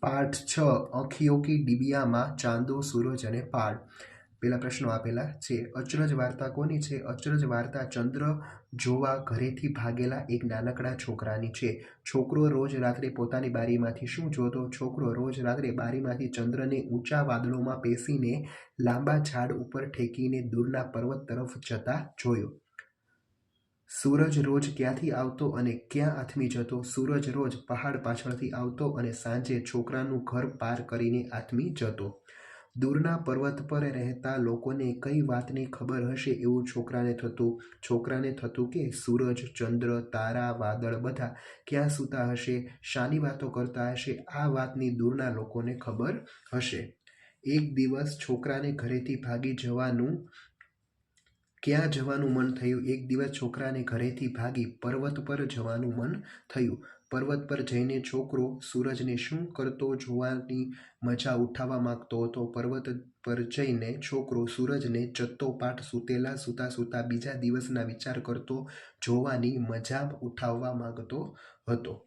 પાઠ છ ડીબિયામાં ડિબિયામાં ચાંદો, સૂરજ અને પાળ. પેલા પ્રશ્નો આપેલા છે. અચરજ વાર્તા કોની છે? અચરજ વાર્તા ચંદ્ર જોવા ઘરેથી ભાગેલા એક નાનકડા છોકરાની છે. છોકરો રોજ રાત્રે પોતાની બારીમાંથી શું જોતો? છોકરો રોજ રાત્રે બારીમાંથી ચંદ્રને ઊંચા વાદળોમાં પેસીને લાંબા ઝાડ ઉપર ઠેકીને દૂરના પર્વત તરફ જતા જોયો. સૂરજ રોજ ક્યાંથી આવતો અને ક્યાં આથમી જતો? સૂરજ રોજ પહાડ પાછળથી આવતો અને સાંજે છોકરાનું ઘર પાર કરીને આથમી જતો. દૂરના પર્વત પર રહેતા લોકોને કઈ વાતની ખબર હશે એવું છોકરાને થતું? છોકરાને થતું કે સૂરજ, ચંદ્ર, તારા, વાદળ બધા ક્યાં સૂતા હશે? શાની વાતો કરતા હશે? આ વાતની દૂરના લોકોને ખબર હશે. એક દિવસ છોકરાને ઘરેથી ભાગી જવાનું ક્યાં જવાનું મન થયું? એક દિવસ છોકરાને ઘરેથી ભાગી પર્વત પર જવાનું મન થયું. પર્વત પર જઈને છોકરો સૂરજને શું કરતો જોવાની મજા ઉઠાવવા માંગતો હતો. પર્વત પર જઈને છોકરો સૂરજને ચત્તો પાઠ સૂતેલા સૂતા સૂતા બીજા દિવસના વિચાર કરતો જોવાની મજા ઉઠાવવા માંગતો હતો.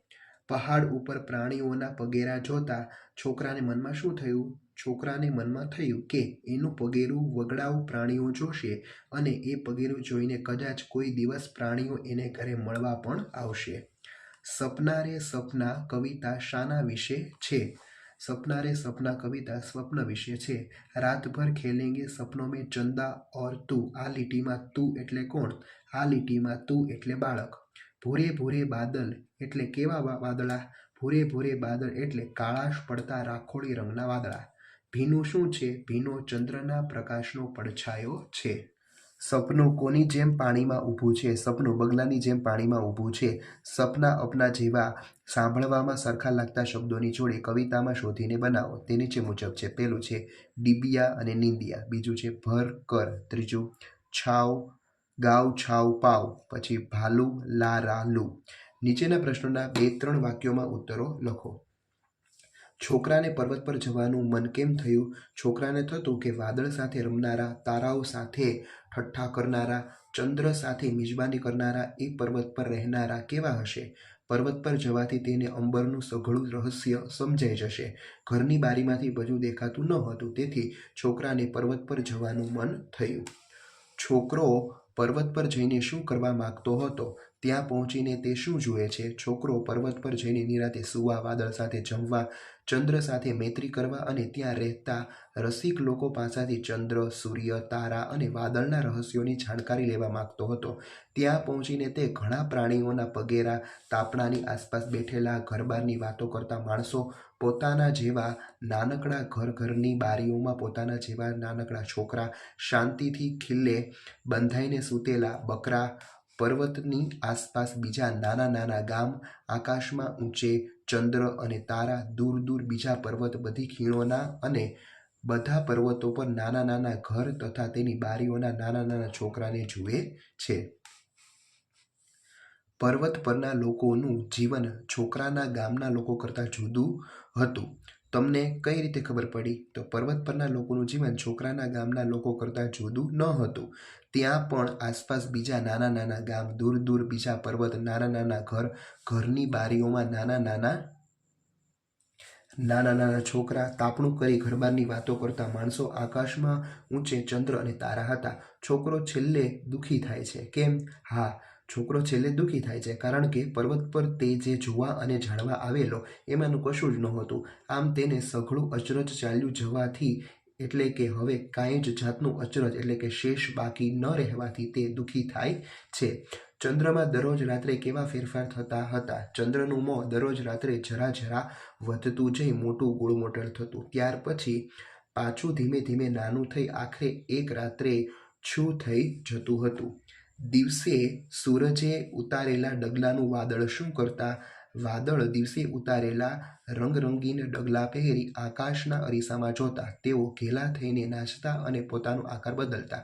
પહાડ ઉપર પ્રાણીઓના પગેરા જોતા છોકરાને મનમાં શું થયું? છોકરાને મનમાં થયું કે એનું પગેરું વગડાવ પ્રાણીઓ જોશે અને એ પગેરું જોઈને કદાચ કોઈ દિવસ પ્રાણીઓ એને ઘરે મળવા પણ આવશે. સપના રે સપના, કવિતા શાના વિશે છે. સપના રે સપના, કવિતા સ્વપ્ન વિશે છે. રાતભર ખેલેંગે સપનો મેં ચંદા ઓર તું, આ લીટીમાં તું એટલે કોણ? આ લીટીમાં તું એટલે બાળક. ભૂરે ભૂરે બાદલ એટલે કેવા વાદળા ભૂરે ભૂરે બાદળ એટલે કાળાશ પડતા રાખોડી રંગના વાદળા. ભીનું શું છે? ભીનો ચંદ્રના પ્રકાશનો પડછાયો છે. સપનું કોની જેમ પાણીમાં ઊભું છે? સપનું બગલાની જેમ પાણીમાં ઊભું છે. સપના અપના જેવા સાંભળવામાં સરખા લાગતા શબ્દોની જોડી કવિતામાં શોધીને બનાવો. તે નીચે મુજબ છે. પહેલું છે, ડીબિયા અને નિંદિયા. બીજું છે, ભર કર. ત્રીજું, છાવ, ગાવ, છાવ, પાવ. પછી, ભાલુ લા રા લુ નીચેના પ્રશ્નોના બે ત્રણ વાક્યોમાં ઉત્તરો લખો. છોકરાને પર્વત પર જવાનું મન કેમ થયું? છોકરાને થતું કે વાદળ સાથે રમનારા, તારાઓ સાથે ઠઠ્ઠા કરનારા, ચંદ્ર સાથે મિજબાની કરનારા એ પર્વત પર રહેનારા કેવા હશે? પર્વત પર જવાથી તેને અંબરનું સઘળું રહસ્ય સમજાઈ જશે. ઘરની બારીમાંથી બધું દેખાતું ન હતું, તેથી છોકરાને પર્વત પર જવાનું મન થયું. છોકરો પર્વત પર જઈને શું કરવા માગતો હતો? ત્યાં પહોંચીને તે શું જુએ છે? છોકરો પર્વત પર જઈને નિરાતે સુવા, વાદળ સાથે જમવા ચંદ્ર સાથે મૈત્રી કરવા અને ત્યાં રહેતા રસિક લોકો પાસેથી ચંદ્ર, સૂર્ય, તારા અને વાદળના રહસ્યોની જાણકારી લેવા માગતો હતો. ત્યાં પહોંચીને તે ઘણા પ્રાણીઓના પગેરા, તાપણાની આસપાસ બેઠેલા, ઘરબારની વાતો કરતા માણસો પોતાના જેવા નાનકડા ઘર ઘરની બારીઓમાં પોતાના જેવા નાનકડા છોકરા શાંતિથી ખીલ્લે બંધાઈને સૂતેલા બકરા, પર્વતની આસપાસ બીજા નાના નાના ગામ આકાશમાં ઊંચે ચંદ્ર અને તારા દૂર દૂર બીજા પર્વત બધી ખીણોના અને બધા પર્વતો પર નાના નાના ઘર તથા તેની બારીઓના નાના નાના છોકરાને જુએ છે. પર્વત પરના લોકોનું જીવન છોકરાના ગામના લોકો કરતાં જુદું હતું. તમને કઈ રીતે ખબર પડી? તો પર્વત પરના લોકોનું જીવન છોકરાના ગામના લોકો કરતાં જુદું ન હતું. ત્યાં પણ આસપાસ બીજા નાના નાના ગામ, દૂર દૂર બીજા પર્વત, નાના નાના ઘર, ઘરની બારીઓમાં નાના નાના નાના નાના છોકરા તાપણું કરી ઘરબારની વાતો કરતા માણસો આકાશમાં ઊંચે ચંદ્ર અને તારા હતા. છોકરો છેલ્લે દુઃખી થાય છે. કેમ? હા, છોકરો છેલ્લે દુઃખી થાય છે કારણ કે પર્વત પર તે જે જોવા અને જાણવા આવેલો, એમાંનું કશું જ નહોતું. આમ તેને સઘળું અચરજ ચાલ્યું જવાથી એટલે કે હવે કાંઈ જ જાતનું અચરજ એટલે કે શેષ બાકી ન રહેવાથી તે દુઃખી થાય છે. ચંદ્રમાં દરરોજ રાત્રે કેવા ફેરફાર થતા હતા? ચંદ્રનું મોં દરરોજ રાત્રે જરા જરા વધતું જઈ મોટું ગોળમોટલ થતું. ત્યાર પછી પાછું ધીમે ધીમે નાનું થઈ આખરે એક રાત્રે છું થઈ જતું હતું. દિવસે સૂરજે ઉતારેલા ડગલાનું વાદળ શું કરતા વાદળ દિવસે ઉતારેલા રંગરંગીન ડગલા પહેરી આકાશના અરીસામાં જોતા તેઓ ઘેલા થઈને નાચતા અને પોતાનો આકાર બદલતા.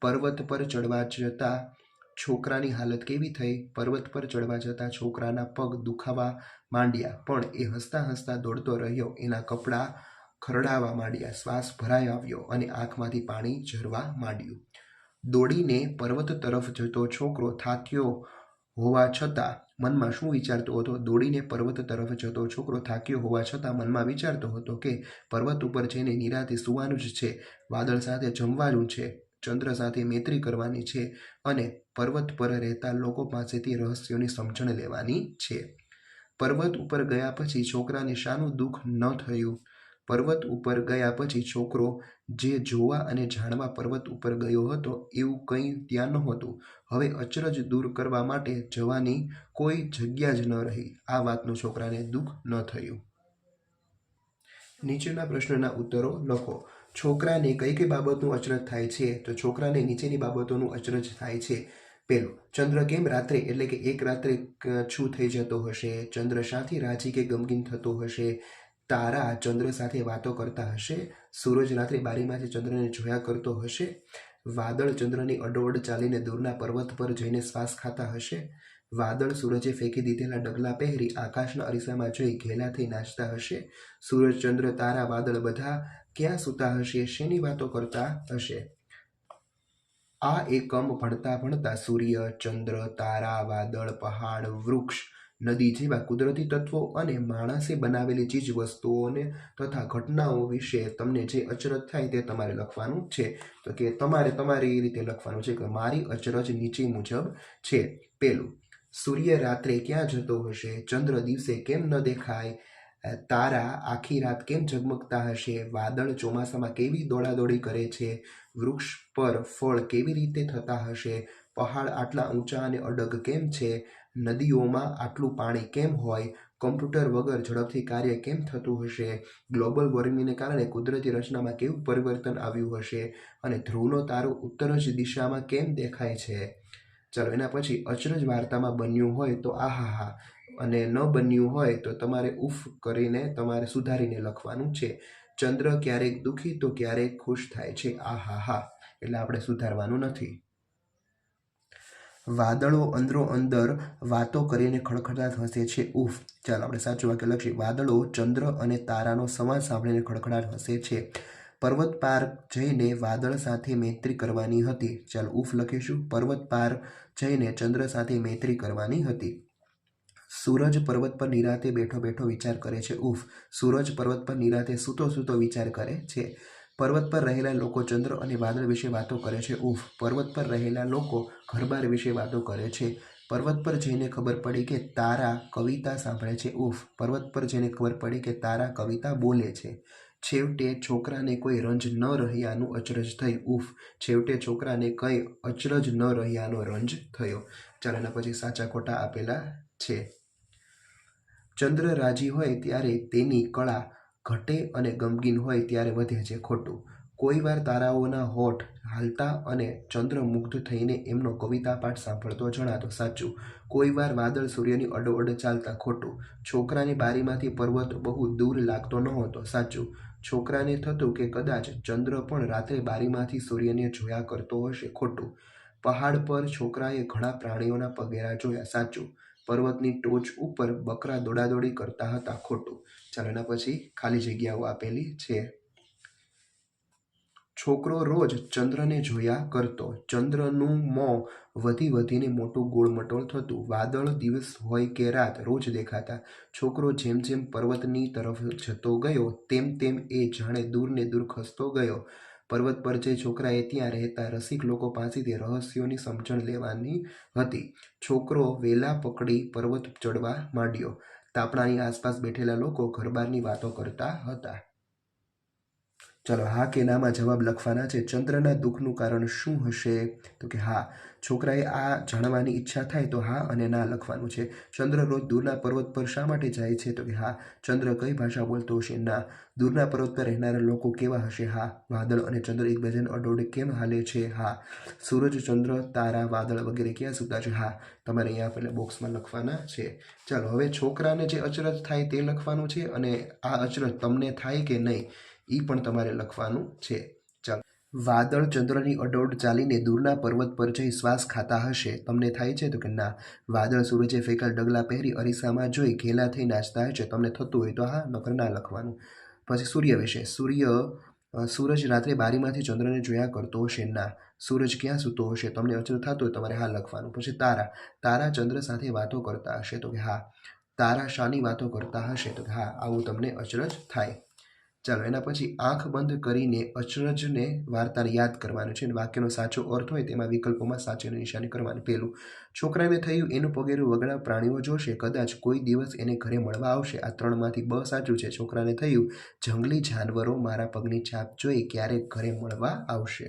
પર્વત પર ચડવા જતા છોકરાની હાલત કેવી થઈ? પર્વત પર ચડવા જતા છોકરાના પગ દુખાવા માંડ્યા, પણ એ હસતા હસતા દોડતો રહ્યો, એના કપડાં ખરડાવા માંડ્યા, શ્વાસ ભરાઈ આવ્યો અને આંખમાંથી પાણી ઝરવા માંડ્યું. દોડીને પર્વત તરફ જતો છોકરો થાક્યો હોવા છતાં મનમાં શું વિચારતો હતો? દોડીને પર્વત તરફ જતો છોકરો થાક્યો હોવા છતાં મનમાં વિચારતો હતો કે પર્વત ઉપર જઈને નિરાતે સુવાનું જ છે, વાદળ સાથે જમવાનું છે, ચંદ્ર સાથે મૈત્રી કરવાની છે અને પર્વત પર રહેતા લોકો પાસેથી રહસ્યોની સમજણ લેવાની છે. પર્વત ઉપર ગયા પછી છોકરાને શાનું દુઃખ ન થયું. પર્વત ઉપર ગયા પછી છોકરો જે જોવા અને જાણવા પર્વત ઉપર ગયો હતો એવું કંઈ ત્યાં નહોતું. હવે અચરજ દૂર કરવા માટે જવાની કોઈ જગ્યા જ ન રહી. આ વાતનું છોકરાને દુઃખ ન થયું. નીચેના પ્રશ્નના ઉત્તરો લખો. છોકરાને કઈ કઈ બાબતનું અચરજ થાય છે? તો છોકરાને નીચેની બાબતોનું અચરજ થાય છે. પેલું, ચંદ્ર કેમ રાત્રે, એટલે કે એક રાત્રે છું થઈ જતો હશે? ચંદ્ર શાથી રાજી કે ગમગીન થતો હશે? તારા ચંદ્ર સાથે વાતો કરતા હશે, સૂરજ રાત્રે બારીમાંથી ચંદ્રને જોયા કરતો હશે, વાદળ ચંદ્રની અડોઅડ ચાલીને દૂરના પર્વત પર જઈને શ્વાસ ખાતા હશે, વાદળ સૂરજે ફેંકી દીધેલા ડગલા પહેરી આકાશના અરીસામાં જોઈ ઘેલા થઈ નાચતા હશે, સૂરજ ચંદ્ર તારા વાદળ બધા ક્યાં સૂતા હશે, શેની વાતો કરતા હશે? આ એકમ ભણતા ભણતા સૂર્ય, ચંદ્ર, તારા વાદળ, પહાડ, વૃક્ષ નદી જેવા કુદરતી તત્વો અને માણસે બનાવેલી ચીજ વસ્તુઓને તથા ઘટનાઓ વિશે તમને જે અચરજ થાય તે તમારે લખવાનું છે. તો કે તમારે તમારી રીતે લખવાનું છે કે મારી અચરજ નીચે મુજબ છે. પેલું, સૂર્ય રાત્રે ક્યાં જતો હશે? ચંદ્ર દિવસે કેમ ન દેખાય? તારા આખી રાત કેમ ઝગમગતા હશે? વાદળ ચોમાસામાં કેવી દોડાદોડી કરે છે? વૃક્ષ પર ફળ કેવી રીતે થતા હશે? પહાડ આટલા ઊંચા અને અડગ કેમ છે? નદીઓમાં આટલું પાણી કેમ હોય? કમ્પ્યુટર વગર ઝડપથી કાર્ય કેમ થતું હશે? ગ્લોબલ વોર્મિંગને કારણે કુદરતી રચનામાં કેવું પરિવર્તન આવ્યું હશે? અને ધ્રુવનો તારો ઉત્તર જ દિશામાં કેમ દેખાય છે? ચલો, એના પછી અચરજ વાર્તામાં બન્યું હોય તો આહા હા અને ન બન્યું હોય તો તમારે ઉફ કરીને તમારે સુધારીને લખવાનું છે. ચંદ્ર ક્યારેક દુઃખી તો ક્યારેક ખુશ થાય છે. આહા હા એટલે આપણે સુધારવાનું નથી. વાદળો અંદરો અંદર વાતો કરીને ખડખડાટ હસે છે. ઉફ, ચાલો આપણે સાચું વાક્ય લખીએ. વાદળો ચંદ્ર અને તારાનો સંવાદ સાંભળીને ખડખડાટ હસે છે. પર્વત પાર જઈને વાદળ સાથે મૈત્રી કરવાની હતી. ચાલો ઉફ લખીશું. પર્વત પાર જઈને ચંદ્ર સાથે મૈત્રી કરવાની હતી. સૂરજ પર્વત પર નિરાતે બેઠો બેઠો વિચાર કરે છે. ઉફ, સૂરજ પર્વત પર નિરાતે સૂતો સૂતો વિચાર કરે છે. પર્વત પર રહેલા લોકો ચંદ્ર અને વાદળ વિશે વાતો કરે છે. ઉફ, પર્વત પર રહેલા લોકો ઘરબાર વિશે વાતો કરે છે. પર્વત પર જઈને ખબર પડી કે તારા કવિતા સાંભળે છે. ઉફ, પર્વત પર જઈને ખબર પડી કે તારા કવિતા બોલે છે. છેવટે છોકરાને કોઈ રંજ ન રહ્યાનું અચરજ થઈ ઉફ, છેવટે છોકરાને કંઈ અચરજ ન રહ્યાનો રંજ થયો. ચાલો એના પછી સાચા ખોટા આપેલા છે. ચંદ્ર રાજી હોય ત્યારે તેની કળા ઘટે અને ગમગીન હોય ત્યારે વધે છે ખોટું. કોઈવાર તારાઓના હોઠ હાલતા અને ચંદ્ર મુગ્ધ થઈને એમનો કવિતા પાઠ સાંભળતો જણાતો સાચું. કોઈવાર વાદળ સૂર્યની અડોઅડ ચાલતા ખોટું. છોકરાની બારીમાંથી પર્વત બહુ દૂર લાગતો નહોતો સાચું. છોકરાને થતું કે કદાચ ચંદ્ર પણ રાત્રે બારીમાંથી સૂર્યને જોયા કરતો હશે ખોટું. પહાડ પર છોકરાએ ઘણા પ્રાણીઓના પગેરા જોયા સાચું. પર્વતની ટોચ ઉપર બકરા દોડાદોડી કરતા હતા ખોટું. ચાલો એના પછી ખાલી જગ્યાઓ આપેલી છે. છોકરો રોજ ચંદ્રને જોયા કરતો. ચંદ્રનું મોં વધી વધીને મોટું ગોળમટોળ થતું. વાદળ દિવસ હોય કે રાત રોજ દેખાતા. છોકરો જેમ જેમ પર્વતની તરફ જતો ગયો, તેમ તેમ એ જાણે દૂર ને દૂર ખસતો ગયો. પર્વત પર જે છોકરાએ ત્યાં રહેતા રસિક લોકો પાસેથી રહસ્યોની સમજણ લેવાની હતી. છોકરો વેલા પકડી પર્વત ચડવા માંડ્યો. તાપણાની આસપાસ બેઠેલા લોકો ઘરબારની વાતો કરતા હતા. ચલો હા કે નામાં જવાબ લખવાના છે. ચંદ્રના દુઃખનું કારણ શું હશે? તો કે હા, છોકરાએ આ જાણવાની ઈચ્છા થાય તો હા અને ના લખવાનું છે. ચંદ્ર રોજ દૂરના પર્વત પર શા માટે જાય છે? તો કે હા, ચંદ્ર કઈ ભાષા બોલતો હશે? ના. દૂરના પર્વત પર રહેનારા લોકો કેવા હશે? હા, વાદળ અને ચંદ્ર એકબીજાને અડોડે કેમ હાલે છે? હા. સૂરજ, ચંદ્ર, તારા, વાદળ વગેરે ક્યાં સુતા છે? હા, તમારે અહીંયા પહેલાં બોક્સમાં લખવાના છે. ચાલો, હવે છોકરાને જે અચરજ થાય તે લખવાનું છે અને આ અચરજ તમને થાય કે નહીં? એ પણ તમારે લખવાનું છે. ચાલો. વાદળ ચંદ્રની અડોડ ચાલીને દૂરના પર્વત પર જઈ શ્વાસ ખાતા હશે. તમને થાય છે તો કે ના. વાદળ સૂરજે ફેંકાલ ડગલા પહેરી અરીસામાં જોઈ ઘેલા થઈ નાચતા હશે તમને થતું હોય તો હા, નકર ના લખવાનું. પછી સૂર્ય વિશે સૂર્ય સૂરજ રાત્રે બારીમાંથી ચંદ્રને જોયા કરતો હશે. ના. સૂરજ ક્યાં સૂતો હશે? તમને અચળ થતું હોય તમારે હા લખવાનું. પછી તારા. તારા ચંદ્ર સાથે વાતો કરતા હશે તો કે હા. તારા શાની વાતો કરતા હશે તો કે હા, આવું તમને અચરજ થાય. ચાલો, એના પછી આંખ બંધ કરીને અચરજને વાર્તાને યાદ કરવાનું છે અને વાક્યનો સાચો અર્થ હોય તેમાં વિકલ્પોમાં સાચીની નિશાની કરવાની. પહેલું છોકરાને થયું એનું પગેરું વગડા પ્રાણીઓ જોશે, કદાચ કોઈ દિવસ એને ઘરે મળવા આવશે. આ ત્રણમાંથી બ સાચું છે. છોકરાને થયું, જંગલી જાનવરો મારા પગની છાપ જોઈ ક્યારેક ઘરે મળવા આવશે?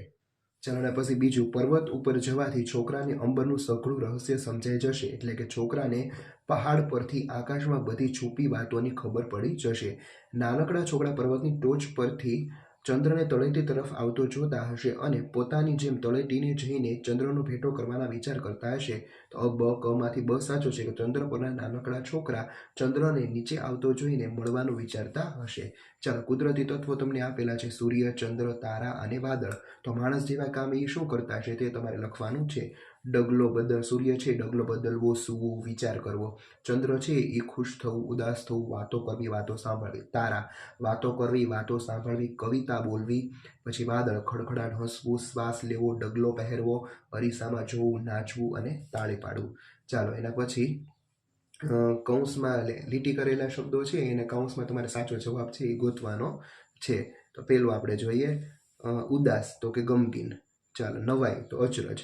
ચાલો પછી બીજું, પર્વત ઉપર જવાથી છોકરાને અંબરનું સઘળું રહસ્ય સમજાઈ જશે, એટલે કે છોકરાને પહાડ પરથી આકાશમાં બધી છુપી વાતોની ખબર પડી જશે. નાનકડા છોકરા પર્વતની ટોચ પરથી ચંદ્રને તળેટી તરફ આવતો જોતા હશે અને પોતાની જેમ તળેટીને જઈને ચંદ્રનો ભેટો કરવાના વિચાર કરતા હશે. તો અ બ કમાંથી બ સાચો છે કે ચંદ્ર પરના નાનકડા છોકરા ચંદ્રને નીચે આવતો જોઈને મળવાનું વિચારતા હશે. ચાલો, કુદરતી તત્વો તમને આપેલા છે, સૂર્ય, ચંદ્ર, તારા અને વાદળ. તો માણસ જેવા કામ એ શું કરતા હશે તે તમારે લખવાનું છે. ડગલો બદલ, સૂર્ય છે ડગલો બદલવો, સૂવું, વિચાર કરવો. ચંદ્ર છે એ ખુશ થવું, ઉદાસ થવું, વાતો કરવી, વાતો સાંભળવી. તારા, વાતો કરવી, વાતો સાંભળવી, કવિતા બોલવી. પછી વાદળ, ખડખડાટ, હસવું, શ્વાસ લેવો, ડગલો પહેરવો, અરીસામાં જોવું, નાચવું અને તાળી પાડવું. ચાલો, એના પછી કૌંસમાં લીટી કરેલા શબ્દો છે, એને કૌંસમાં તમારે સાચો જવાબ છે એ ગોતવાનો છે. તો પેલું આપણે જોઈએ ઉદાસ, તો કે ગમગીન. ચાલો, નવાઈ, તો અચરજ.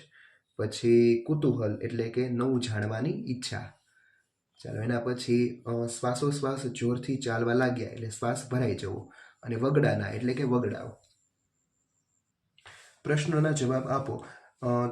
પછી કુતૂહલ એટલે કે નવું જાણવાની ઈચ્છા. ચાલો એના પછી શ્વાસોશ્વાસ જોરથી ચાલવા લાગ્યા એટલે શ્વાસ ભરાઈ જવો અને વગડાના એટલે કે વગડાવ. પ્રશ્નોના જવાબ આપો.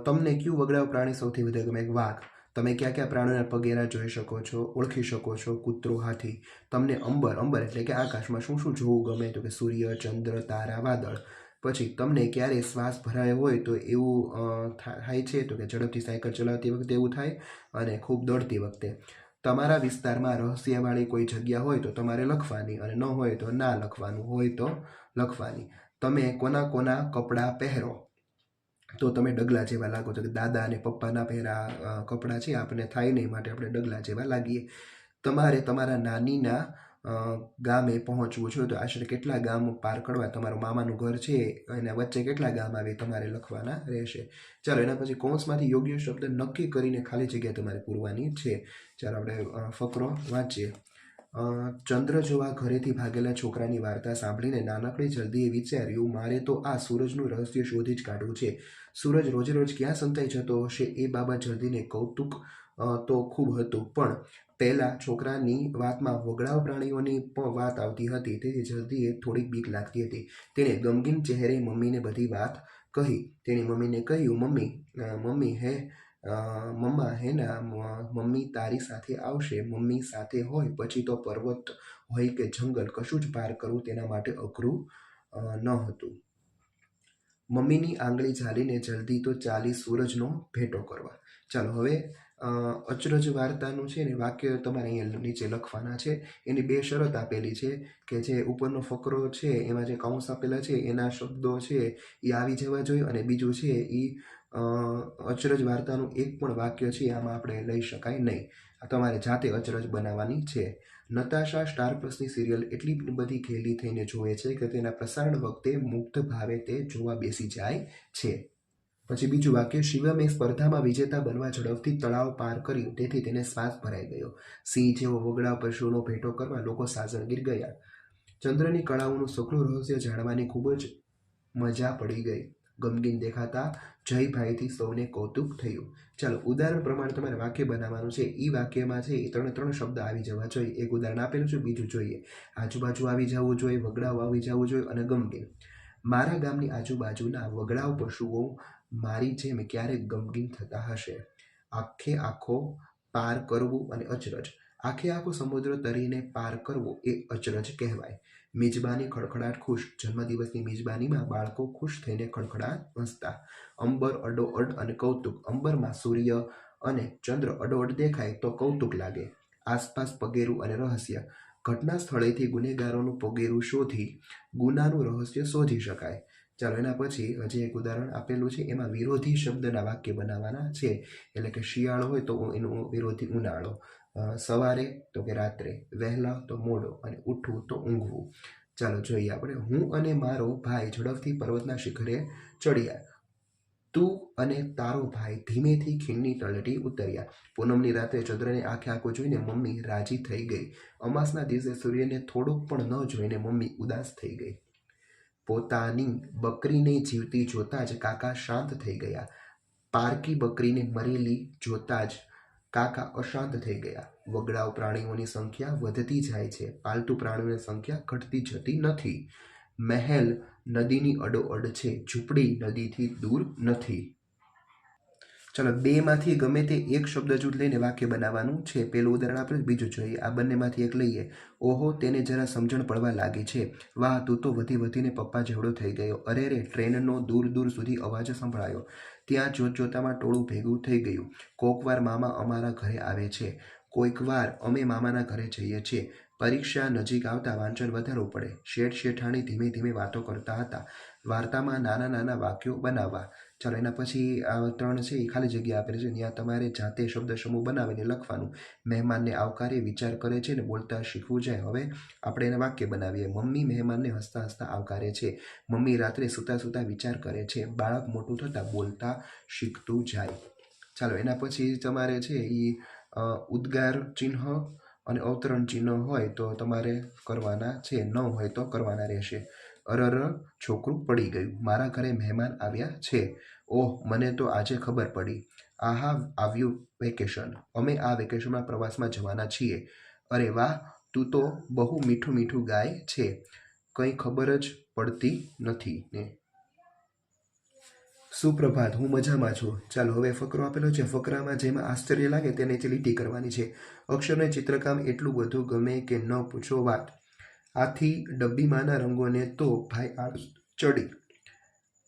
તમને કયું વગડાવ પ્રાણી સૌથી વધારે ગમે? વાઘ. તમે કયા કયા પ્રાણીઓના પગેરા જોઈ શકો છો, ઓળખી શકો છો, કૂતરો, હાથી. તમને અંબર અંબર એટલે કે આકાશમાં શું શું જોવું ગમે? તો કે સૂર્ય, ચંદ્ર, તારા, વાદળ. પછી તમને ક્યારે શ્વાસ ભરાયો હોય તો એવું થાય છે? તો કે ઝડપથી સાયકલ ચલાવતી વખતે એવું થાય અને ખૂબ દોડતી વખતે. તમારા વિસ્તારમાં રહસ્યવાળી કોઈ જગ્યા હોય તો તમારે લખવાની અને ન હોય તો ના લખવાનું હોય તો લખવાની. તમે કોના કોના કપડાં પહેરો? તો તમે ડગલા જેવા લાગો છો કે દાદા અને પપ્પાના પહેરા કપડાં છે આપણે થાય નહીં માટે આપણે ડગલા જેવા લાગીએ. તમારે તમારા નાનીના ગામે પહોંચવું છે તો આશરે કેટલા ગામ પાર કરવા? તમારું મામાનું ઘર છે, એના વચ્ચે કેટલા ગામ આવે તમારે લખવાના રહેશે? ચાલો, એના પછી કૌંસમાંથી યોગ્ય શબ્દ નક્કી કરીને ખાલી જગ્યા તમારે પૂરવાની છે. ચાલો, આપણે ફકરો વાંચીએ. ચંદ્ર જોવા ઘરેથી ભાગેલા છોકરાની વાર્તા સાંભળીને નાનકડી જલ્દીએ વિચાર્યું, મારે તો આ સૂરજનું રહસ્ય શોધી જ કાઢવું છે. સૂરજ રોજે રોજ ક્યાં સંતાઈ જતો હશે એ બાબત જલ્દીને કૌતુક તો ખૂબ હતું. પણ પહેલાં છોકરાની વાતમાં વગડાવ પ્રાણીઓની પણ વાત આવતી હતી. તેથી જલ્દીએ થોડીક બીક લાગતી હતી. તેણે ગમગીન ચહેરે મમ્મીને બધી વાત કહી. તેણે મમ્મીને કહ્યું, મમ્મી મમ્મી હે મમ્મા હે ના મમ્મી તારી સાથે આવશે. મમ્મી સાથે હોય, પછી તો પર્વત હોય કે જંગલ, કશું જ પાર કરવું તેના માટે અઘરું ન હતું. મમ્મીની આંગળી ઝાલીને જલ્દી તો ચાલી સૂરજનો ભેટો કરવા. ચાલો હવે અચરજ વાર્તાનું છે ને વાક્ય તમારે અહીંયા નીચે લખવાના છે. એની બે શરત આપેલી છે કે જે ઉપરનો ફકરો છે, એમાં જે કૌંસ આપેલા છે, એના શબ્દો છે એ આવી જવા જોઈએ અને બીજું છે એ અચરજ વાર્તાનું એક પણ વાક્ય છે, આમાં આપણે લઈ શકાય નહીં. તમારે જાતે અચરજ બનાવવાની છે. નતાશા સ્ટાર પ્લસની સિરિયલ એટલી બધી ઘેલી થઈને જોવે છે કે તેના પ્રસારણ વખતે મુક્ત ભાવે તે જોવા બેસી જાય છે. પછી બીજું વાક્ય, શિવમે સ્પર્ધામાં વિજેતા બનવા ઝડપથી તળાવ પાર કર્યું, તેથી તેને શ્વાસ ભરાઈ ગયો. સિંહ જેવો વગડા પશુઓનો ભેટો કરવા લોકો સાજણગીર ગયા. ચંદ્રની કળાઓનું સઘળું રહસ્ય જાણવાની ખૂબ જ મજા પડી ગઈ. ગમગીન દેખાતા જયભાઈથી સૌને કૌતુક થયું. ચાલો, ઉદાહરણ પ્રમાણે તમારે વાક્ય બનાવવાનું છે. એ વાક્યમાં છે, એ ત્રણે ત્રણ શબ્દ આવી જવા જોઈએ. એક ઉદાહરણ આપેલું છે, બીજું જોઈએ. આજુબાજુ આવી જવું જોઈએ વગડાઓ આવી જવું જોઈએ અને ગમગીન. મારા ગામની આજુબાજુના વગડાવ પશુઓ મારી જેમ ક્યારેક ગમગીન થતા હશે? આખે આખો પાર કરવું અને અચરજ. આખે આખો સમુદ્ર તરીને પાર કરવો એ અચરજ કહેવાય. મિજબાની ખડખડાટ ખુશ. જન્મદિવસની મિજબાનીમાં બાળકો ખુશ થઈને ખડખડાટ હસતા. અંબર અડોઅડ અને કૌતુક. અંબરમાં સૂર્ય અને ચંદ્ર અડોઅડ દેખાય તો કૌતુક લાગે. આસપાસ પગેરું અને રહસ્ય. ઘટના સ્થળેથી ગુનેગારોનું પગેરું શોધી ગુનાનું રહસ્ય શોધી શકાય. ચાલો એના પછી હજી એક ઉદાહરણ આપેલું છે. એમાં વિરોધી શબ્દના વાક્ય બનાવવાના છે. એટલે કે શિયાળો હોય તો એનું વિરોધી ઉનાળો. સવારે તો કે રાત્રે, વહેલા તો મોડો અને ઉઠવું તો ઊંઘવું. ચાલો જોઈએ આપણે. હું અને મારો ભાઈ ઝડપથી પર્વતના શિખરે ચડ્યા. તું અને તારો ભાઈ ધીમેથી ખીણની તળેટી ઉતર્યા. પૂનમની રાતે ચંદ્રને આંખે આંખો જોઈને મમ્મી રાજી થઈ ગઈ. અમાસના દિવસે સૂર્યને થોડોક પણ ન જોઈને મમ્મી ઉદાસ થઈ ગઈ. પોતાની બકરીને જીવતી જોતા જ કાકા શાંત થઈ ગયા. પારકી બકરીને મરેલી જોતા જ કાકા અશાંત થઈ ગયા. વગડાઉ પ્રાણીઓની સંખ્યા વધતી જાય છે. પાલતુ પ્રાણીઓની સંખ્યા ઘટતી જતી નથી. મહેલ નદીની અડોઅડ છે. ઝૂંપડી નદીથી દૂર નથી. ચલો બેમાંથી ગમે તે એક શબ્દ જૂથ લઈને વાક્ય બનાવવાનું છે. પેલું ઉદાહરણ આપણે બીજું જોઈએ. આ બંનેમાંથી એક લઈએ. ઓહો, તેને જરા સમજણ પડવા લાગી છે. વાહ, તું તો વધી વધીને પપ્પા જેવડો થઈ ગયો. અરે રે, ટ્રેનનો દૂર દૂર સુધી અવાજ સંભળાયો. ત્યાં જોત જોતામાં ટોળું ભેગું થઈ ગયું. કોકવાર મામા અમારા ઘરે આવે છે. કોઈક વાર અમે મામાના ઘરે જઈએ છીએ. પરીક્ષા નજીક આવતા વાંચન વધારવું પડે. શેઠ શેઠાણી ધીમે ધીમે વાતો કરતા હતા. વાર્તામાં નાના નાના વાક્યો બનાવવા. ચાલો એના પછી આ ત્રણ છે એ ખાલી જગ્યા આપેલી છે. ત્યાં તમારે જાતે શબ્દ સમૂહ બનાવીને લખવાનું. મહેમાનને આવકારે, વિચાર કરે છે ને બોલતા શીખવું જાય. હવે આપણે એને વાક્ય બનાવીએ. મમ્મી મહેમાનને હસતા હસતા આવકારે છે. મમ્મી રાત્રે સૂતા સૂતા વિચાર કરે છે. બાળક મોટું થતાં બોલતા શીખતું જાય. ચાલો, એના પછી તમારે છે એ ઉદ્ગાર ચિહ્ન અને અવતરણ ચિહ્ન હોય તો તમારે કરવાના છે. ન હોય તો કરવાના રહેશે. અરર છોકરું પડી ગયું. મારા ઘરે મહેમાન આવ્યા છે. ઓહ, મને તો આજે ખબર પડી. આહા, આવ્યું વેકેશન. અમે આ વેકેશનમાં પ્રવાસમાં જવાના છીએ. અરે વાહ, તું તો બહુ મીઠું મીઠું ગાય છે. કંઈ ખબર જ પડતી નથી ને. સુપ્રભાત, હું મજામાં છું. ચાલો, હવે ફકરો આપેલો છે. ફકરામાં જેમાં આશ્ચર્ય લાગે, તેને લીટી કરવાની છે. અક્ષરને ચિત્રકામ એટલું બધું ગમે કે ન પૂછો વાત. આથી ડબ્બીમાંના રંગોને તો ભાઈ આળસ ચડી.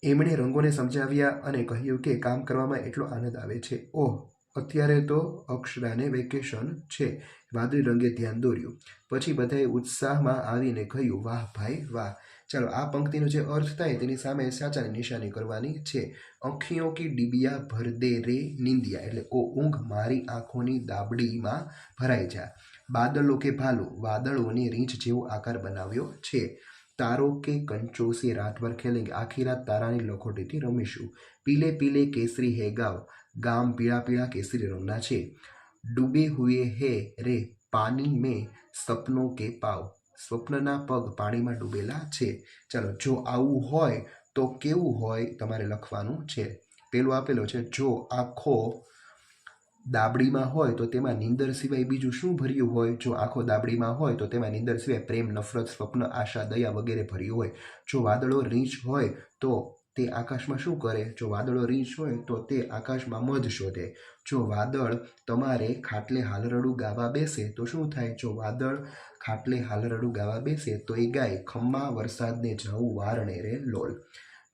એમણે રંગોને સમજાવ્યા અને કહ્યું કે કામ કરવામાં એટલો આનંદ આવે છે. ઓહ, અત્યારે તો અક્ષરાને વેકેશન છે. વાદળી રંગે ધ્યાન દોર્યું. પછી બધાએ ઉત્સાહમાં આવીને કહ્યું, વાહ ભાઈ, વાહ. ચાલો, આ પંક્તિનો જે અર્થ થાય તેની સામે સાચાની નિશાની કરવાની છે. અંખીઓ કી ડીબિયા ભર દે રે નિંદિયા એટલે, ઓ ઊંઘ મારી આંખોની દાબડીમાં ભરાઈ જા. બાદલો કે ભાલો, વાદળોની રીંછ જેવો આકાર બનાવ્યો છે. તારો કે કંચો સે રાતભર ખેલેંગે, આખી રાત તારાની લખોટીથી રમીશું. પીલે પીલે કેસરી હે ગાવ, ગામ પીળા પીળા કેસરી રંગના છે. ડૂબે હુએ હે રે પાની મેં સપનો કે પાવ. સ્વપ્નના પગ પાણીમાં ડૂબેલા છે. ચાલો, જો આવું હોય તો કેવું હોય તમારે લખવાનું છે. પેલું આપેલો છે, જો આખો દાબડીમાં હોય તો તેમાં નીંદર સિવાય બીજું શું ભર્યું હોય? જો આખો દાબડીમાં હોય તો તેમાં નીંદર સિવાય પ્રેમ, નફરત, સ્વપ્ન, આશા, દયા વગેરે ભર્યું હોય. જો વાદળો રીંછ હોય તો તે આકાશમાં શું કરે? જો વાદળો રીંછ હોય તો તે આકાશમાં મધ શોધે. જો વાદળ તમારે ખાટલે હાલરડું ગાવા બેસે, તો શું થાય? જો વાદળ ખાટલે હાલરડું ગાવા બેસે, તો એ ગાય ખમ્મા વરસાદને જવું વારણે રે લોલ.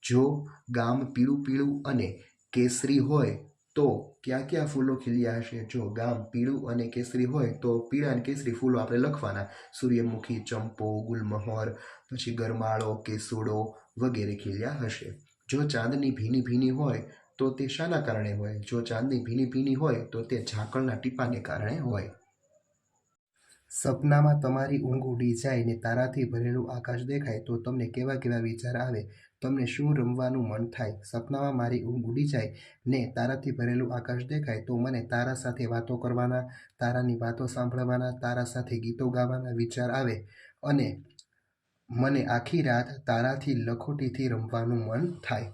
જો ગામ પીળું પીળું અને કેસરી હોય, તો ક્યાં ક્યાં ફૂલો ખીલ્યા હશે? જો ગામ પીળું અને કેસરી હોય, તો પીળા અને કેસરી ફૂલો આપણે લખવાના. સૂર્યમુખી ચંપો, ગુલમહોર, પછી ગરમાળો, કેસુડો વગેરે ખીલ્યા હશે. જો ચાંદની ભીની ભીની હોય, તો તે શાના કારણે હોય. જો ચાંદની ભીની ભીની હોય, તો તે ઝાકળના ટીપાને કારણે હોય. સપનામાં તમારી ઊંઘ ઉડી જાય ને તારાથી ભરેલું આકાશ દેખાય, તો તમને કેવા કેવા વિચાર આવે? તમને શું રમવાનું મન થાય? સપનામાં મારી ઊંઘ ઉડી જાય ને તારાથી ભરેલું આકાશ દેખાય, તો મને તારા સાથે વાતો કરવાના, તારાની વાતો સાંભળવાના, તારા સાથે ગીતો ગાવાના વિચાર આવે. અને મને આખી રાત તારાથી લખોટીથી રમવાનું મન થાય.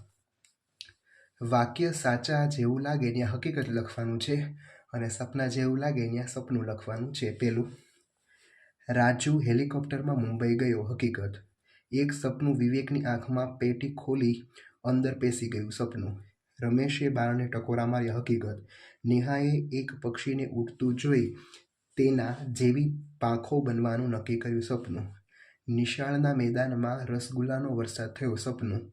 વાક્ય સાચા જેવું લાગે ત્યાં હકીકત લખવાનું છે અને સપના જેવું લાગે ત્યાં સપનું લખવાનું છે. પેલું, રાજુ હેલિકોપ્ટરમાં મુંબઈ ગયો, હકીકત. એક સપનું વિવેકની આંખમાં પેટી ખોલી, અંદર પેસી ગયું સપનું. રમેશે બારણે ટકોરા માર્યા, હકીકત. નેહાએ એક પક્ષીને ઉડતું જોઈ, તેના જેવી પાંખો બનવાનું નક્કી કર્યું સપનું. નિશાળના મેદાનમાં રસગુલ્લાનો વરસાદ થયો સપનું.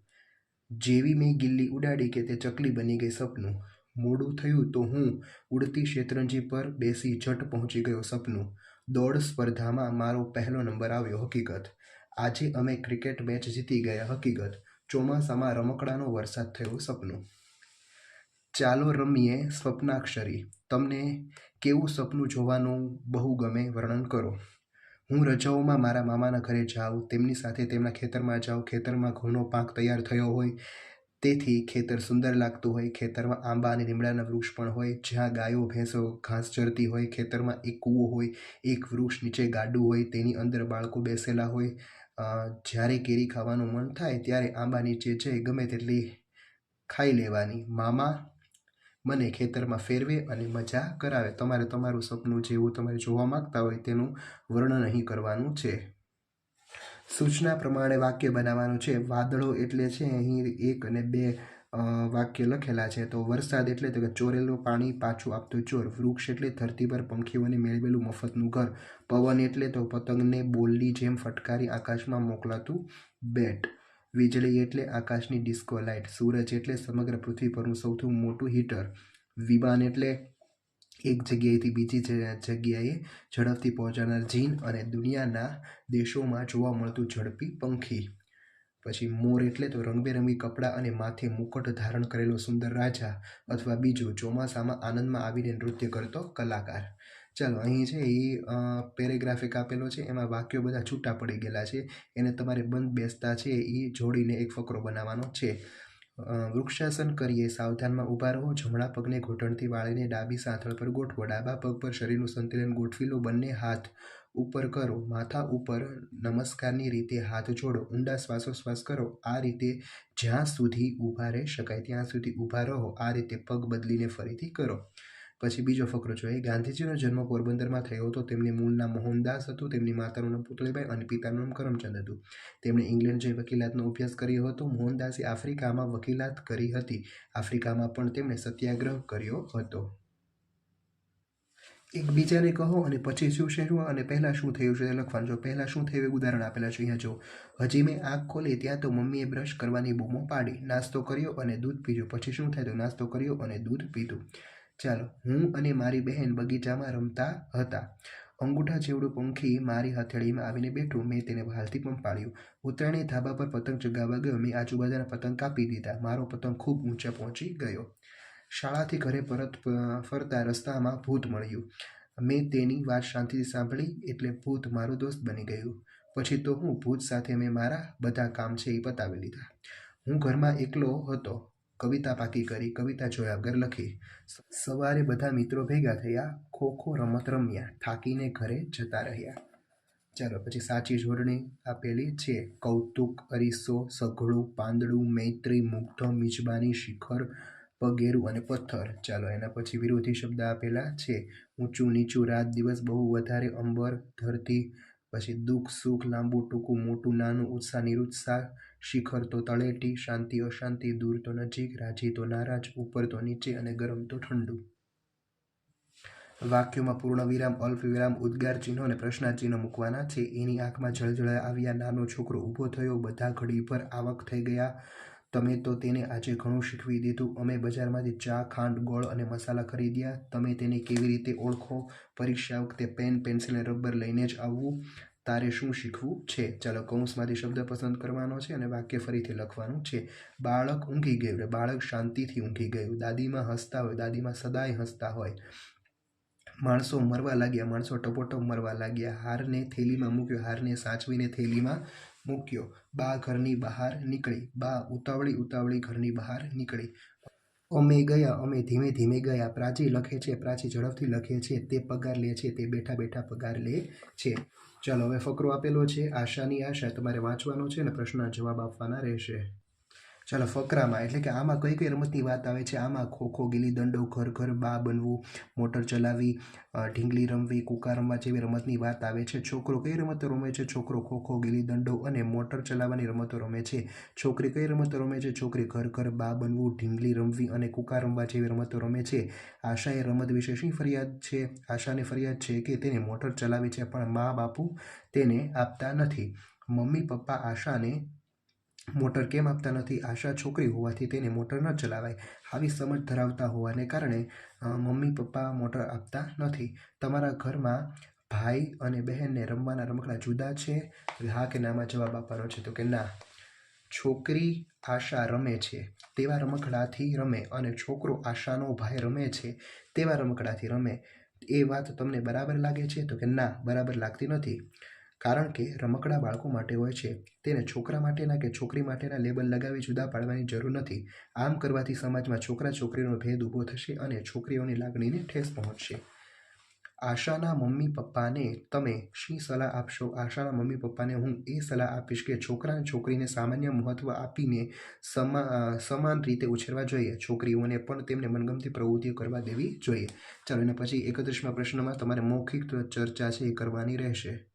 જેવી મેં ગિલ્લી ઉડાડી કે તે ચકલી બની ગઈ સપનું. મોડું થયું તો હું ઉડતી શેતરંજી પર બેસી ઝટ પહોંચી ગયો સપનું. દોડ સ્પર્ધામાં મારો પહેલો નંબર આવ્યો હકીકત. આજે અમે ક્રિકેટ મેચ જીતી ગયા હકીકત. ચોમાસામાં રમકડાનો વરસાદ થયો સપનું. ચાલો રમીએ સ્વપ્નાક્ષરી. તમને કેવું સપનું જોવાનું બહુ ગમે વર્ણન કરો. હું રજાઓમાં મારા મામાના ઘરે જાઉં, તેમની સાથે તેમના ખેતરમાં જાઉં, ખેતરમાં ઘઉંનો પાક તૈયાર થયો હોય, તેથી ખેતર સુંદર લાગતું હોય, ખેતરમાં આંબા અને લીમડાના વૃક્ષ પણ હોય, જ્યાં ગાયો, ભેંસો, ઘાસ ચરતી હોય, ખેતરમાં એક કૂવો હોય, એક વૃક્ષ નીચે ગાડું હોય, તેની અંદર બાળકો બેસેલા હોય જ્યારે કેરી ખાવાનું મન થાય, ત્યારે આંબા નીચે જઈ ગમે તેટલી ખાઈ લેવાની. મામા મને ખેતરમાં ફેરવે અને મજા કરાવે. તમારે તમારું સપનું જેવું તમારે જોવા માંગતા હોય તેનું વર્ણન અહીં કરવાનું છે. સૂચના પ્રમાણે વાક્ય બનાવવાનું છે. વાદળો એટલે છે અહીં એક અને બે વાક્ય લખેલા છે. તો વરસાદ એટલે તો કે ચોરેલું પાણી પાછું આપતું ચોર. વૃક્ષ એટલે ધરતી પર પંખીઓને મેળવેલું મફતનું ઘર. પવન એટલે તો પતંગને બોલની જેમ ફટકારી આકાશમાં મોકલાતું બેટ. વીજળી એટલે આકાશની ડિસ્કો લાઇટ સૂરજ એટલે સમગ્ર પૃથ્વી પરનું સૌથી મોટું હીટર વિમાન એટલે એક જગ્યાએથી બીજી જગ્યાએ ઝડપથી પહોંચાનાર જીન અને દુનિયાના દેશોમાં જોવા મળતું ઝડપી પંખી. પછી મોર એટલે તો રંગબેરંગી કપડાં અને માથે મુકટ ધારણ કરેલો સુંદર રાજા અથવા બીજું ચોમાસામાં આનંદમાં આવીને નૃત્ય કરતો કલાકાર. ચાલો, અહીં છે એ પેરેગ્રાફિક આપેલો છે. એમાં વાક્યો બધા છૂટા પડી ગયેલા છે. એને તમારે બંધ બેસતા છે એ જોડીને એક ફકરો બનાવવાનો છે. વૃક્ષાસન કરીએ, સાવધાનમાં ઊભા રહો, જમણા પગને ઘૂંટણથી વાળીને ડાબી સાંથળ પર ગોઠવો. ડાબા પગ પર શરીરનું સંતુલન ગોઠવી લો, બંને હાથ ઉપર કરો. માથા ઉપર નમસ્કારની રીતે હાથ જોડો. ઊંડા શ્વાસોશ્વાસ કરો. આ રીતે જ્યાં સુધી ઊભા રહી શકાય ત્યાં સુધી ઊભા રહો. આ રીતે પગ બદલીને ફરીથી કરો. પછી બીજો ફકરો જોઈએ ગાંધીજીનો જન્મ પોરબંદરમાં થયો હતો. તેમની મૂળ મોહનદાસ હતું, તેમની માતાનું નામ પુતળીબાઈ અને પિતાનું નામ કરમચંદ હતું. તેમણે ઇંગ્લેન્ડ જઈ વકીલાતનો અભ્યાસ કર્યો હતો. મોહનદાસે આફ્રિકામાં વકીલાત કરી હતી. આફ્રિકામાં પણ તેમણે સત્યાગ્રહ કર્યો હતો. એકબીજાને કહો અને પછી શું શહેરવું અને પહેલાં શું થયું છે તે લખવાનું. જો પહેલાં શું થયું એ ઉદાહરણ આપેલા છે, અહીંયા જો હજી મેં આંખ ખોલી ત્યાં તો મમ્મીએ બ્રશ કરવાની બૂમો પાડી, નાસ્તો કર્યો અને દૂધ પીધું. પછી શું થાય? નાસ્તો કર્યો અને દૂધ પીધું. ચાલો, હું અને મારી બહેન બગીચામાં રમતા હતા. અંગૂઠા જેવડું પંખી મારી હથેળીમાં આવીને બેઠું, મેં તેને હાલથી પણ પાડ્યું ઉત્તરાયણી ધાબા પર પતંગ ચગાવવા ગયો. મેં આજુબાજુના પતંગ કાપી દીધા. મારો પતંગ ખૂબ ઊંચે પહોંચી ગયો. શાળાથી ઘરે પરત ફરતા રસ્તામાં ભૂત મળ્યું. મેં તેની વાત શાંતિથી સાંભળી એટલે ભૂત મારું દોસ્ત બની ગયું. પછી તો હું ભૂત સાથે મેં મારા બધા કામ છે એ પતાવી લીધા. હું ઘરમાં એકલો હતો. કવિતા પાકી કરી, કવિતા જોયા લખી. સવારે બધા મિત્રો ભેગા થયા ખો ખો રમત રમ્યા, થાકીને ઘરે જતા રહ્યા. ચાલો, પછી સાચી જોડણી આપેલી છે. કૌતુક, અરીસો, સઘળું, પાંદડું, મૈત્રી, મુગ્ધ, મિજબાની શિખર, પગેરું અને પથ્થર. ચાલો, એના પછી વિરોધી શબ્દ આપેલા છે. ઊંચું, નીચું, રાત, દિવસ, બહુ વધારે, અંબર, ધરતી, પછી દુઃખ, સુખ, લાંબુ, ટૂંકું, મોટું, નાનું, ઉત્સાહ, નિરુત્સાહ શિખર તો તળેટી, શાંતિ અશાંતિ, દૂર તો નજીક, રાજી તો નારાજ, ઉપર તો નીચે અને ગરમ તો ઠંડુ. વાક્યોમાં પૂર્ણ વિરામ, અલ્પ વિરામ, ઉદ્ગાર ચિહ્નો અને પ્રશ્નાચિહ્નો મૂકવાના છે. એની આંખમાં જળજળા આવ્યા, નાનો છોકરો ઊભો થયો, બધા ઘડી પર આવક થઈ ગયા. તમે તો તેને આજે ઘણું શીખવી દીધું. અમે બજારમાંથી ચા, ખાંડ, ગોળ અને મસાલા ખરીદ્યા. તમે તેને કેવી રીતે ઓળખો? પરીક્ષા વખતે પેન, પેન્સિલ અને રબર લઈને જ આવવું. તારે શું શીખવું છે? ચાલો કૌંસમાંથી શબ્દ પસંદ કરવાનો છે અને વાક્ય ફરીથી લખવાનું છે. બાળક ઊંઘી ગયું. એટલે બાળક શાંતિથી ઊંઘી ગયું. દાદીમાં હસતા હોય, દાદીમાં સદાય હસતા હોય. માણસો મરવા લાગ્યા. માણસો ટપોટપ મરવા લાગ્યા. હારને થેલીમાં મૂક્યો. હારને સાચવીને થેલીમાં મૂક્યો. બા ઘરની બહાર નીકળી. બા ઉતાવળી ઉતાવળી ઘરની બહાર નીકળી. અમે ગયા, અમે ધીમે ધીમે ગયા. પ્રાચી લખે છે, પ્રાચી ઝડપથી લખે છે, તે પગાર લે છે, તે બેઠા બેઠા પગાર લે છે. ચાલો, હવે ફકરો આપેલો છે. આશાની આશા, તમારે વાંચવાનો છે અને પ્રશ્નના જવાબ આપવાના રહેશે. ચાલો ફકરામાં. એટલે કે આમાં કઈ કઈ રમતની વાત આવે છે? આમાં ખોખો, ગીલી, દંડો ઘર ઘર બા બનવું, મોટર ચલાવવી ઢીંગલી રમવી, કુકા રમવા જેવી રમતની વાત આવે છે. છોકરો કઈ રમતો રમે છે? છોકરો ખોખો, ગીલી, દંડો અને મોટર ચલાવવાની રમતો રમે છે. છોકરી કઈ રમતો રમે છે? છોકરી ઘર ઘર બા બનવું, ઢીંગલી રમવી અને કુકા રમવા જેવી રમતો રમે છે. આશાએ રમત વિશે શું ફરિયાદ છે? આશાની ફરિયાદ છે કે તેને મોટર ચલાવી છે, પણ મા બાપુ તેને આપતા નથી. મમ્મી, પપ્પા આશાને મોટર કેમ આપતા નથી? આશા છોકરી હોવાથી તેને મોટર ન ચલાવાય. આવી સમજ ધરાવતા હોવાને કારણે મમ્મી, પપ્પા મોટર આપતા નથી. તમારા ઘરમાં ભાઈ અને બહેનને રમવાના રમકડા જુદા છે? હા કે નામાં જવાબ આપવાનો છે. તો કે ના. છોકરી આશા રમે છે. તેવા રમકડાથી રમે અને છોકરો આશાનો ભાઈ રમે છે, તેવા રમકડાથી રમે. એ વાત તમને બરાબર લાગે છે? તો કે ના, બરાબર લાગતી નથી. કારણ કે રમકડા બાળકો માટે હોય છે. તેને છોકરા માટેના કે છોકરી માટેના લેબલ લગાવી જુદા પાડવાની જરૂર નથી. આમ કરવાથી સમાજમાં છોકરા છોકરીનો ભેદ ઊભો થશે અને છોકરીઓની લાગણીને ઠેસ પહોંચશે. આશાના મમ્મી પપ્પાને તમે શી સલાહ આપશો? આશાના મમ્મી પપ્પાને હું એ સલાહ આપીશ કે છોકરા અને છોકરીને સામાન્ય મહત્ત્વ આપીને સમા સમાન રીતે ઉછેરવા જોઈએ. છોકરીઓને પણ તેમને મનગમતી પ્રવૃત્તિઓ કરવા દેવી જોઈએ. ચાલો એના પછી એકત્રીસમાં પ્રશ્નમાં તમારે મૌખિક ચર્ચા છે એ કરવાની રહેશે.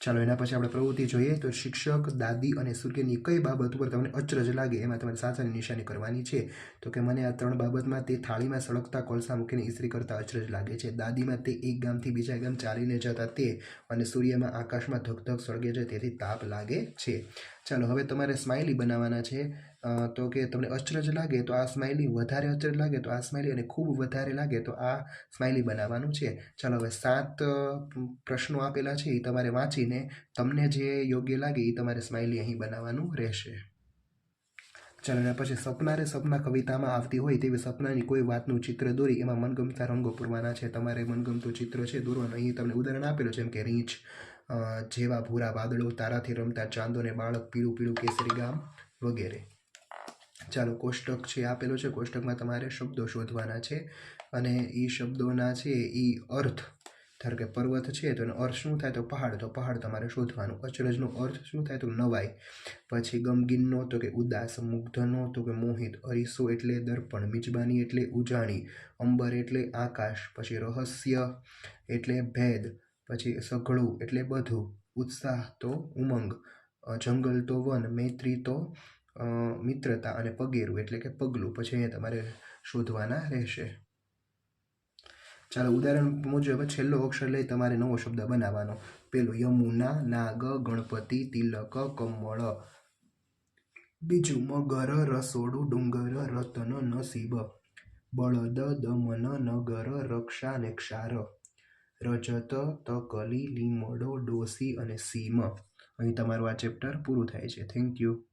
ચાલો એના પછી આપણે પ્રવૃત્તિ જોઈએ. તો શિક્ષક, દાદી અને સૂર્યની કઈ બાબત ઉપર તમને અચરજ લાગે એમાં તમારે સાચાની નિશાની કરવાની છે. તો કે મને આ ત્રણ બાબતમાં તે થાળીમાં સળગતા કોલસા મૂકીને ઇસ્ત્રી કરતા અચરજ લાગે છે. દાદીમાં તે એક ગામથી બીજા ગામ ચાલીને જતા તે અને સૂર્યમાં આકાશમાં ધગધગ સળગે છે. તેથી તાપ લાગે છે. ચાલો, હવે તમારે સ્માઇલી બનાવવાના છે. તો કે તમને અચરજ લાગે તો આ સ્માઇલી વધારે અચરજ લાગે તો આ સ્માઇલી અને ખૂબ વધારે લાગે તો આ સ્માઇલી બનાવવાનું છે. ચાલો, હવે સાત પ્રશ્નો આપેલા છે એ તમારે વાંચીને તમને જે યોગ્ય લાગે એ તમારે સ્માઇલી અહીં બનાવવાનું રહેશે. ચાલો, એના પછી સપના રે સપના કવિતામાં આવતી હોય તેવી સપનાની કોઈ વાતનું ચિત્ર દોરી એમાં મનગમતા રંગો પૂરવાના છે. તમારે મનગમતું ચિત્ર છે દોરવાનું. અહીં તમને ઉદાહરણ આપેલું છે કે રીંછ. જેવા ભૂરા વાદળો, તારાથી રમતા ચાંદોને બાળક પીળું પીળું કેસરી ગામ વગેરે. ચાલો, કોષ્ટક છે, આપેલો છે. કોષ્ટકમાં તમારે શબ્દો શોધવાના છે અને એ શબ્દોના છે એ અર્થ. ધારો કે પર્વત છે, તો એનો અર્થ શું થાય? તો પહાડ. તો પહાડ તમારે શોધવાનું. અચરજનો અર્થ શું થાય? તો નવાઈ. પછી ગમગીનનો, તો કે ઉદાસ, મુગ્ધનો, તો કે મોહિત, અરીસો એટલે દર્પણ, મિજબાની એટલે ઉજાણી, અંબર એટલે આકાશ, પછી રહસ્ય એટલે ભેદ પછી સઘળું એટલે બધું. ઉત્સાહ તો ઉમંગ જંગલ તો વન, મૈત્રી તો મિત્રતા અને પગેરું એટલે કે પગલું. પછી અહીંયા તમારે શોધવાના રહેશે. ચાલો, ઉદાહરણ મુજબ છેલ્લો અક્ષર લઈ તમારે નવો શબ્દ બનાવવાનો. પેલું, યમુના, નાગ, ગણપતિ, તિલક, કમળ. બીજું, મગર, રસોડું, ડુંગર, રતન, નસીબ. બળદ, દમન, નગર, રક્ષા ને ક્ષાર. રજત, તકલી, લીમડો, ડોસી અને સીમ. અહીં તમારું આ ચેપ્ટર પૂરું થાય છે. Thank you